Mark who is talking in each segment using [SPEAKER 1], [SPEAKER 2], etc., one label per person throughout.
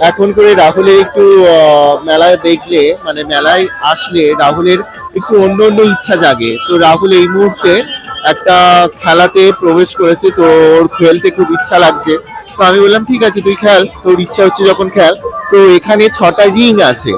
[SPEAKER 1] এখন করে রাহুলের একটু মেলায় দেখলে মানে মেলায় আসলে রাহুলের একটু অন্য অন্য ইচ্ছা জাগে। তো রাহুল এই মুহূর্তে একটা খেলাতে প্রবেশ করেছে, তো ওর খেলতে খুব ইচ্ছা লাগছে। তো আমি বললাম, ঠিক আছে, তুই খেল। তোর ইচ্ছা হচ্ছে যখন খেল। তো এখানে ছটা রিং আছে।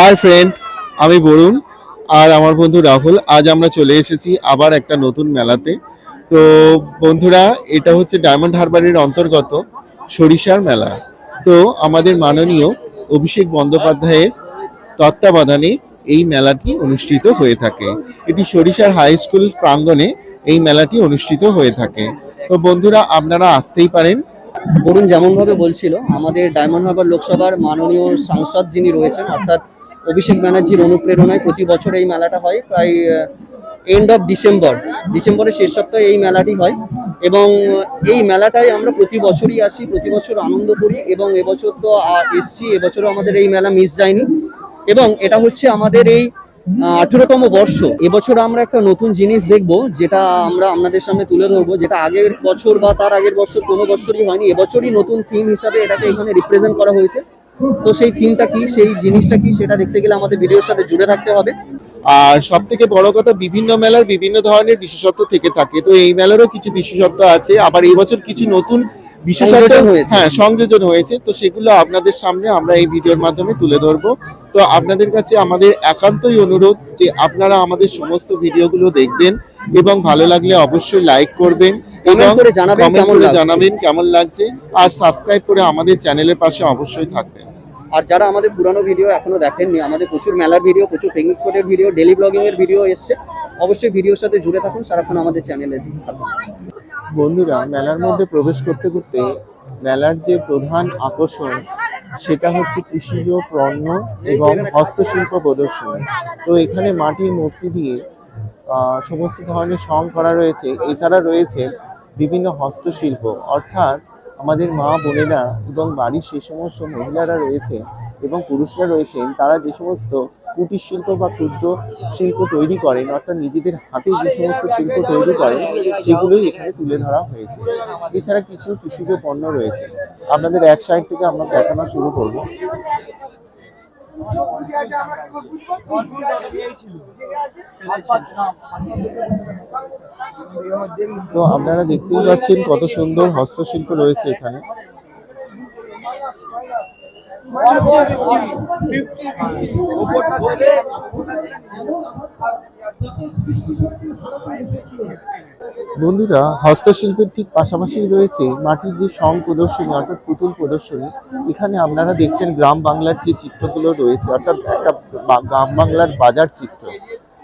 [SPEAKER 1] হাই ফ্রেন্ড আমি বরুণ আর আমার বন্ধু রাহুল। আজ আমরা চলে এসেছি আবার একটা নতুন মেলাতে। তো বন্ধুরা, এটা হচ্ছে ডায়মন্ড হারবারের অন্তর্গত সরিষার মেলা। তো আমাদের মাননীয় অভিষেক বন্দ্যোপাধ্যায়ের তত্ত্বাবধানে এই মেলাটি অনুষ্ঠিত হয়ে থাকে। এটি সরিষার হাই স্কুল প্রাঙ্গণে এই মেলাটি অনুষ্ঠিত হয়ে থাকে। তো বন্ধুরা, আপনারা আসতেই পারেন।
[SPEAKER 2] বরুণ যেমনভাবে বলছিল, আমাদের ডায়মন্ড হারবার লোকসভার মাননীয় সাংসদ যিনি রয়েছেন, অর্থাৎ অভিষেক ব্যানার্জির অনুপ্রেরণায় প্রতি বছর এই মেলাটা হয়, প্রায় এন্ড অফ ডিসেম্বর ডিসেম্বরের শেষ সপ্তাহে এই মেলাটি হয় এবং এই মেলাটায় আমরা প্রতি বছরই আসি, প্রতি বছর আনন্দ করি এবং এবছর তো এসছি, এবছরও আমাদের এই মেলা মিস যায়নি। এবং এটা হচ্ছে আমাদের এই আঠেরোতম বর্ষ। এবছর আমরা একটা নতুন জিনিস দেখব, যেটা আমরা আপনাদের সামনে তুলে ধরবো, যেটা আগের বছর বা তার আগের বছর কোনো বছরই হয়নি। এবছরই নতুন থিম হিসাবে এটাকে এখানে রিপ্রেজেন্ট করা হয়েছে। তো সেই থিমটা কি সেই জিনিসটা কি সেটা দেখতে গেলে আমাদের ভিডিওর সাথে জুড়ে থাকতে হবে।
[SPEAKER 1] আর সব থেকে বড় কথা বিভিন্ন মেলার বিভিন্ন ধরনের বিশেষত্ব থেকে থাকে। তো এই মেলারও কিছু বিশেষত্ব আছে। আবার এই বছর কিছু নতুন বিশেষত্ব হ্যাঁ সংযোজন হয়েছে। তো সেগুলো আপনাদের সামনে আমরা এই ভিডিওর মাধ্যমে তুলে ধরবো। তো আপনাদের কাছে আমাদের একান্তই অনুরোধ যে আপনারা আমাদের সমস্ত ভিডিওগুলো দেখবেন। এবং ভালো লাগলে অবশ্যই লাইক করবেন এবং
[SPEAKER 2] কমেন্ট করে জানাবেন কেমন লাগছে।
[SPEAKER 1] আর সাবস্ক্রাইব করে আমাদের চ্যানেলের পাশে অবশ্যই থাকবেন।
[SPEAKER 2] আর যারা আমাদের পুরানো ভিডিও এখনও দেখেননি আমাদের প্রচুর মেলার ভিডিও প্রচুর পিকনিক স্পটের ভিডিও ডেলি ব্লগিং এর ভিডিও এসছে। অবশ্যই ভিডিওর সাথে জুড়ে থাকুন সারাক্ষণ আমাদের চ্যানেলে
[SPEAKER 1] বন্ধুরা মেলার মধ্যে প্রবেশ করতে করতে মেলার যে প্রধান আকর্ষণ সেটা হচ্ছে কৃষিজ পণ্য এবং হস্তশিল্প প্রদর্শনী। তো এখানে মাটির মূর্তি দিয়ে সমস্ত ধরনের সং করা রয়েছে। এছাড়া রয়েছে বিভিন্ন হস্তশিল্প। অর্থাৎ আমাদের মা বোনেরা এবং বাড়ির সে সমস্ত মহিলারা রয়েছে এবং পুরুষরা রয়েছেন, তারা যে সমস্ত কুটির শিল্প বা ক্ষুদ্র শিল্প তৈরি করেন, অর্থাৎ নিজেদের হাতে যে সমস্ত শিল্প তৈরি করেন, সেগুলোই এখানে তুলে ধরা হয়েছে। এছাড়া কিছু কৃষিজ পণ্য রয়েছে। আপনাদের এক সাইড থেকে আমরা দেখানো শুরু করব। তো আপনারা দেখতেই পাচ্ছেন কত সুন্দর হস্তশিল্প রয়েছে এখানে বন্ধুরা, হস্তশিল্পের ঠিক পাশাপাশি রয়েছে মাটির যে সং প্রদর্শনী, অর্থাৎ পুতুল প্রদর্শনী, এখানে আপনারা দেখছেন গ্রাম বাংলার যে চিত্রগুলো রয়েছে, অর্থাৎ একটা গ্রাম বাংলার বাজার চিত্র।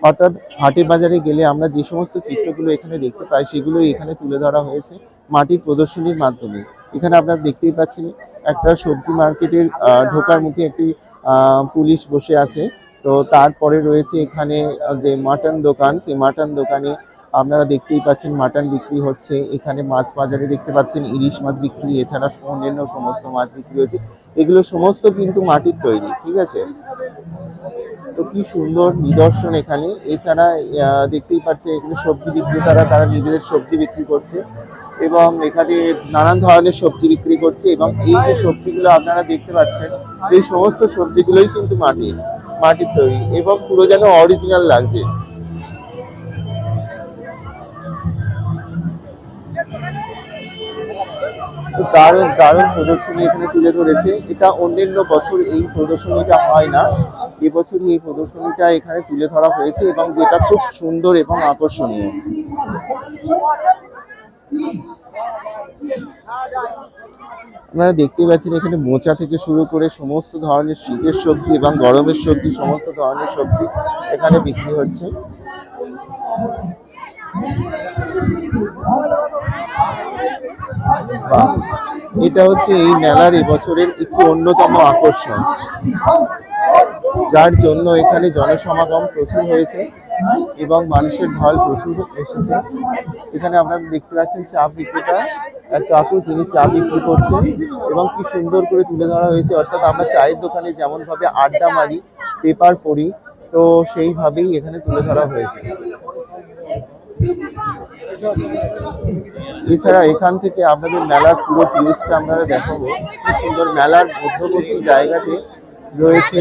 [SPEAKER 1] অর্থাৎ হাটে বাজারে গেলে আমরা যে সমস্ত চিত্রগুলো এখানে দেখতে পাই সেগুলো এখানে তুলে ধরা হয়েছে মাটির প্রদর্শনীর মাধ্যমে। এখানে আপনারা দেখতেই পাচ্ছেন একটা সবজি মার্কেটের ঢোকার মুখে একটি পুলিশ বসে আছে। তো তারপরে রয়েছে এখানে যে মাটন দোকান, সেই মাটন দোকানে আপনারা দেখতেই পাচ্ছেন মাটন বিক্রি হচ্ছে। এখানে মাছ বাজারে দেখতে পাচ্ছেন, ইলিশ মাছ বিক্রি, এছাড়া অন্যান্য সমস্ত মাছ বিক্রি হচ্ছে। এগুলো সমস্ত কিন্তু মাটির তৈরি, ঠিক আছে? তো কি সুন্দর নিদর্শন এখানে। এছাড়া দেখতেই পাচ্ছেন এখানে সবজি বিক্রেতারা, তারা নিজেদের সবজি বিক্রি করছে এবং এখানে নানান ধরনের সবজি বিক্রি করছে এবং এই যে সবজিগুলো আপনারা দেখতে পাচ্ছেন, এই সমস্ত সবজিগুলোই কিন্তু মাটির মাটির তৈরি এবং পুরো যেন অরিজিনাল লাগছে। দারুণ দারুণ প্রদর্শনী এখানে তুলে ধরেছে। এটা অন্যান্য বছর এই প্রদর্শনীটা হয় না। এবছরই এই প্রদর্শনীটা এখানে তুলে ধরা হয়েছে এবং যেটা খুব সুন্দর এবং আকর্ষণীয়। আপনারা দেখতে পাচ্ছেন এখানে মোচা থেকে শুরু করে সমস্ত ধরনের শীতের সবজি এবং গরমের সবজি, সমস্ত ধরনের সবজি এখানে বিক্রি হচ্ছে। এটা হচ্ছে এই মেলার এবছরের একটি অন্যতম আকর্ষণ। যার জন্য এখানে জনসমাগম প্রচুর হয়েছে এবং মানুষের ঢল প্রচুর এসেছে। এখানে আপনারা দেখতে পাচ্ছেন চা বিক্রেতা, এক কাকু যিনি চা বিক্রি করছেন এবং কি সুন্দর করে তুলে ধরা হয়েছে। অর্থাৎ আমরা চায়ের দোকানে যেমন ভাবে আড্ডা মারি, পেপার পড়ি, তো সেইভাবেই এখানে তুলে ধরা হয়েছে। এছাড়া এখান থেকে আপনাদের মেলার পুরো জিনিসটা আপনারা দেখাবো। সুন্দর মেলার মধ্যবর্তী জায়গাতে রয়েছে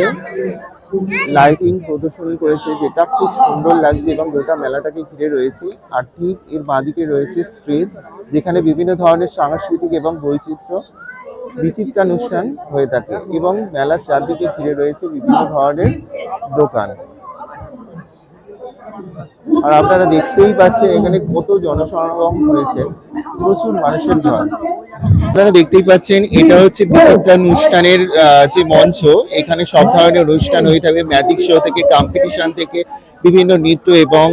[SPEAKER 1] লাইটিং প্রদর্শনী করেছে, যেটা খুব সুন্দর লাগছে এবং গোটা মেলাটাকে ঘিরে রয়েছে। আর ঠিক এর বাঁদিকে রয়েছে স্টেজ যেখানে বিভিন্ন ধরনের সাংস্কৃতিক এবং বৈচিত্র্য বিচিত্রানুষ্ঠান হয়ে থাকে এবং মেলার চারদিকে ঘিরে রয়েছে বিভিন্ন ধরনের দোকান। আর আপনারা দেখতেই পাচ্ছেন এখানে কত জনসমাগম হয়েছে। প্রচুর মানুষের ভয় আপনারা দেখতেই পাচ্ছেন, এটা হচ্ছে বিচিত্রা অনুষ্ঠানের যে মঞ্চ। এখানে সব ধরনের অনুষ্ঠান হয়ে থাকবে ম্যাজিক শো থেকে কম্পিটিশন থেকে, বিভিন্ন নৃত্য এবং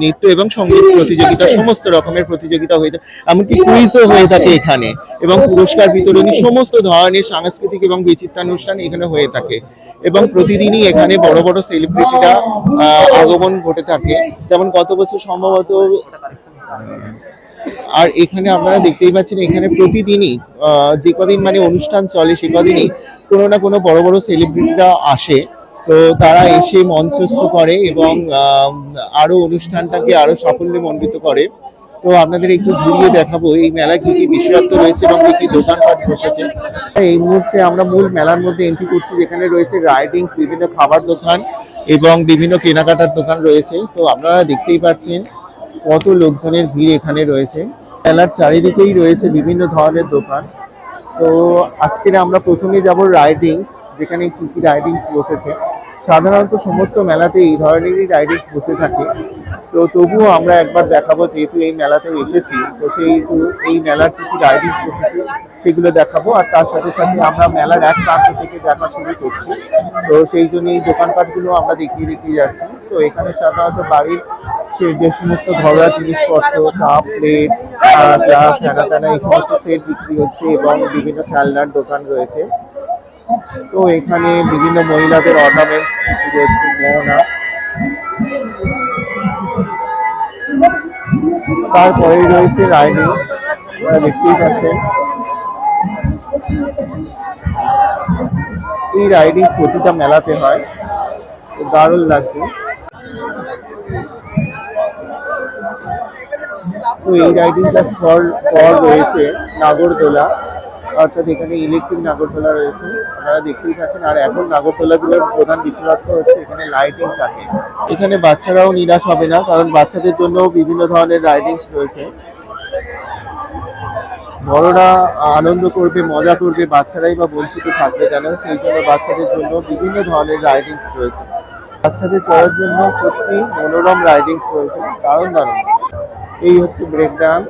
[SPEAKER 1] নৃত্য এবং সংগীত প্রতিযোগিতা সমস্ত রকমের প্রতিযোগিতা হয়ে থাকে এমনকি কুইজও হয়ে থাকে এখানে। এবং পুরস্কার বিতরণী সমস্ত ধরনের সাংস্কৃতিক এবং বিচিত্রানুষ্ঠান এখানে হয়ে থাকে। এবং প্রতিদিনই এখানে বড় বড় সেলিব্রিটিরা আগমন ঘটে থাকে। যেমন গত বছর সম্ভবত আর এখানে আপনারা দেখতেই পাচ্ছেন এখানে প্রতিদিনই যে কদিন মানে অনুষ্ঠান চলে সে কদিনই কোনো না কোনো বড় বড় সেলিব্রিটিরা আসে। তো তারা এসে মঞ্চস্থ করে এবং আরও অনুষ্ঠানটাকে আরও সাফল্যে মণ্ডিত করে। তো আপনাদের একটু ঘুরিয়ে দেখাবো, এই মেলায় কি কি বিশেষত্ব রয়েছে এবং কি কি দোকানপাট বসেছে। এই মুহূর্তে আমরা মূল মেলার মধ্যে এন্ট্রি করছি, যেখানে রয়েছে রাইডিংস বিভিন্ন খাবার দোকান এবং বিভিন্ন কেনাকাটার দোকান রয়েছে। তো আপনারা দেখতেই পাচ্ছেন কত লোকজনের ভিড় এখানে রয়েছে। মেলার চারিদিকেই রয়েছে বিভিন্ন ধরনের দোকান। তো আজকের আমরা প্রথমে যাব রাইডিংস যেখানে কি কি রাইডিংস বসেছে। সাধারণত সমস্ত মেলাতে এই ধরনেরই রাইডিংস বসে থাকে। তো তবুও আমরা একবার দেখাবো, যেহেতু এই মেলাতে এসেছি, তো সেহেতু এই মেলার কি কি রাইডিংস বসেছে সেগুলো দেখাবো। আর তার সাথে সাথে আমরা মেলার এক প্রান্ত থেকে দেখা শুরু করছি। তো সেই জন্য এই দোকানপাটগুলো আমরা দেখিয়ে দেখিয়ে যাচ্ছি। তো এখানে সাধারণত বাড়ির সে যে সমস্ত ঘরোয়া জিনিসপত্র কাপ প্লেট চা ফেনা টানা, এই সমস্ত সেট বিক্রি হচ্ছে এবং বিভিন্ন খেলনার দোকান রয়েছে। তো এখানে বিভিন্ন মহিলাদের অর্নামেন্টস বিক্রি হচ্ছে, মোহনা। তারপরেই রয়েছে রাইডিং দেখতেই পাচ্ছেন। এই রাইডিং প্রতিটা মেলাতে হয় দারুণ লাগছে। তো এই রাইডিংটা স্টল স্টল রয়েছে, নাগরদোলা। অর্থাৎ এখানে ইলেকট্রিক নাগরদোলা রয়েছে, আপনারা দেখতেই পাচ্ছেন। আর এখন নাগরদোলাগুলোর প্রধান বিশেষত্ব হচ্ছে এখানে লাইটিং থাকে। এখানে বাচ্চারাও নিরাশ হবে না, কারণ বাচ্চাদের জন্য বিভিন্ন ধরনের রাইডিংস রয়েছে। বড়রা আনন্দ করবে, মজা করবে, বাচ্চারাই বা বঞ্চিত থাকবে কেন? সেই জন্য বাচ্চাদের জন্য বিভিন্ন ধরনের রাইডিংস রয়েছে। বাচ্চাদের চড়ার জন্য সত্যি মনোরম রাইডিংস রয়েছে, দারুণ দারুণ। এই হচ্ছে ব্রেক ডান্স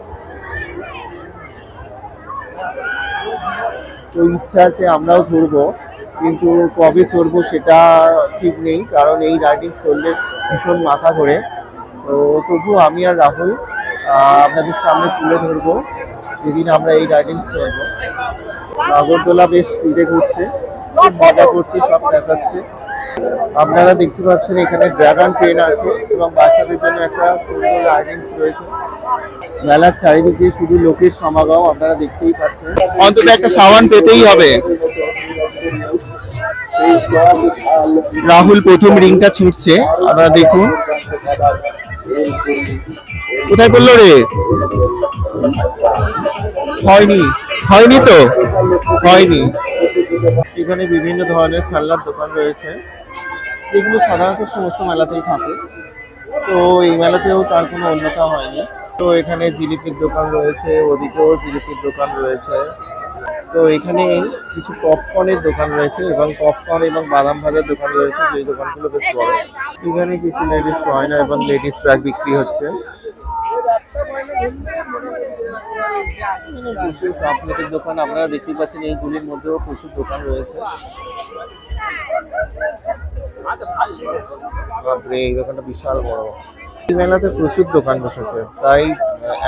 [SPEAKER 1] তো ইচ্ছা আছে আমরাও ধরবো কিন্তু কবে চড়বো সেটা ঠিক নেই, কারণ এই রাইডিং চললে ভীষণ মাথা ধরে তো তবু আমি আর রাহুল আপনাদের সামনে তুলে ধরবো, যেদিন আমরা এই রাইডিং চলবো নাগরদোলা বেশ স্পিডে ঘুরছে, খুব মজা করছে, সব চেঁচাচ্ছে আপনারা দেখতে পাচ্ছেন এখানে ড্রাগন ট্রেন আছে এবং বাচ্চাদের জন্য একটা সুন্দর রাইডিংস রয়েছে। মেলার চারিদিকে শুধু লোকের সমাগম আপনারা দেখতেই পাচ্ছেন। অন্তত একটা সাবান পেতেই হবে। রাহুল প্রথম রিংটা ছুটছে আপনারা দেখুন। কোথায় পড়ল রে? হয়নি হয়নি তো? হয়নি। এখানে বিভিন্ন ধরনের খেলনার দোকান রয়েছে। যেগুলো সাধারণত সমস্ত মেলাতেই থাকে। তো এই মেলাতেও তার কোনো অন্যতা হয়নি। তো এখানে জিলিপির দোকান রয়েছে, ওদিকেও জিলিপির দোকান রয়েছে। তো এখানে কিছু পপকর্নের দোকান রয়েছে এবং পপকর্ন এবং বাদাম ভাজার দোকান রয়েছে যে দোকানগুলো বেশ বড়। এখানে কিছু লেডিস গয়না এবং লেডিস ব্যাগ বিক্রি হচ্ছে। প্রচুর চকলেটের দোকান আপনারা দেখতে পাচ্ছেন, এইগুলির মধ্যেও প্রচুর দোকান রয়েছে। বাপরে, এই দোকানটা বিশাল বড়। মেলাতে প্রচুর দোকান বসেছে, প্রায়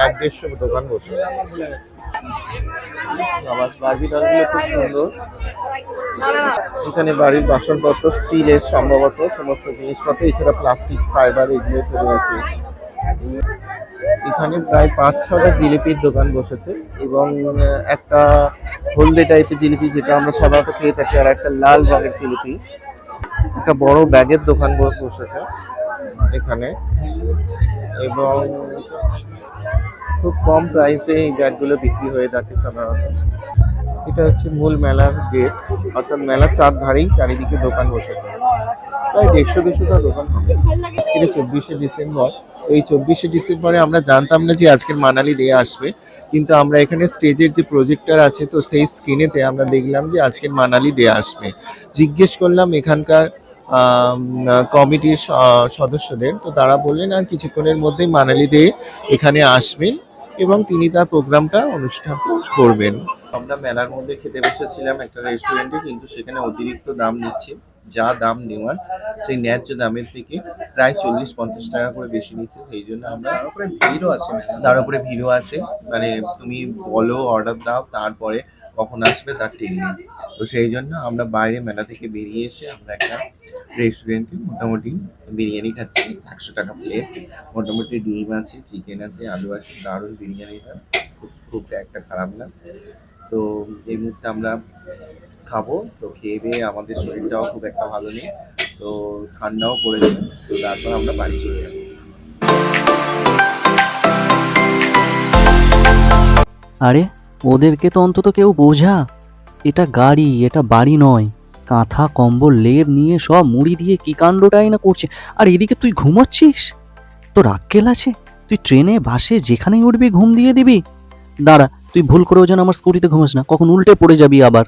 [SPEAKER 1] এক দেড়শো দোকান বসে আবার খুব সুন্দর। এখানে বাড়ির বাসনপত্র, স্টিলের সম্ভবত সমস্ত জিনিসপত্র, এছাড়া প্লাস্টিক, ফাইবার এগুলো রয়েছে। এখানে প্রায় পাঁচ, ছটা জিলিপির দোকান বসেছে এবং একটা হলদে টাইপের জিলিপি, যেটা আমরা সাধারণত খেয়ে থাকি, আর একটা লাল রঙের জিলিপি। একটা বড় ব্যাগের দোকান বসেছে এখানে। এবং খুব কম প্রাইসে এই ব্যাগগুলো বিক্রি হয়ে থাকে সাধারণত। এটা হচ্ছে মূল মেলার গেট, অর্থাৎ মেলার চার ধারেই চারিদিকে দোকান বসেছে। প্রায় দেড়শো দুশোটা দোকান হবে। আজকের চব্বিশে ডিসেম্বর। এই চব্বিশে ডিসেম্বরে আমরা জানতাম না যে আজকের মানালি দিয়ে আসবে, কিন্তু আমরা এখানে স্টেজের যে প্রজেক্টর আছে তো সেই স্ক্রিনেতে আমরা দেখলাম যে আজকের মানালি দিয়ে আসবে। জিজ্ঞেস করলাম এখানকার কমিটির সদস্যদের, তো তারা বললেন আর কিছুক্ষণের মধ্যেই মানালি দিয়ে এখানে আসবেন এবং তিনি তার প্রোগ্রামটা অনুষ্ঠান করবেন। আমরা মেলার মধ্যে খেতে বসেছিলাম একটা রেস্টুরেন্টে কিন্তু সেখানে অতিরিক্ত দাম নিচ্ছে। যা দাম নেওয়ার সেই ন্যায্য দামের থেকে প্রায় চল্লিশ পঞ্চাশ টাকা করে বেশি নিচ্ছে। সেই জন্য আমরা
[SPEAKER 2] ভিড়ও আছে
[SPEAKER 1] তার উপরে ভিড়ও আছে। মানে তুমি বলো অর্ডার দাও তারপরে কখন আসবে তার ঠিক নেই। তো সেই জন্য আমরা বাইরে মেলা থেকে বেরিয়ে এসে আমরা একটা রেস্টুরেন্টে মোটামুটি বিরিয়ানি খাচ্ছি। একশো টাকা প্লেট মোটামুটি ডিম আছে চিকেন আছে আলু আছে দারুণ বিরিয়ানিটা। খুব খুব একটা খারাপ না। তো এই মুহূর্তে আমরা খাব। তো খেয়ে দিয়ে আমাদের শরীরটাও খুব একটা ভালো নেই। তো ঠান্ডাও পড়েছে। তো তারপর আমরা বাড়ি চলে যাব।
[SPEAKER 3] আরে, ওদেরকে তো অন্তত কেউ বোঝা। এটা গাড়ি, এটা বাড়ি নয়। কাঁথা, কম্বল, লেপ নিয়ে সব মুড়ি দিয়ে কি কাণ্ডটাই না করছে। আর এদিকে তুই ঘুমোচ্ছিস? তো আক্কেল আছে? তুই ট্রেনে, বাসে, যেখানেই উঠবি, ঘুম দিয়ে দিবি। দাঁড়া তুই ভুল করেও যেন আমার স্কুটিতে ঘুমাস না কখন উল্টে পড়ে যাবি আবার।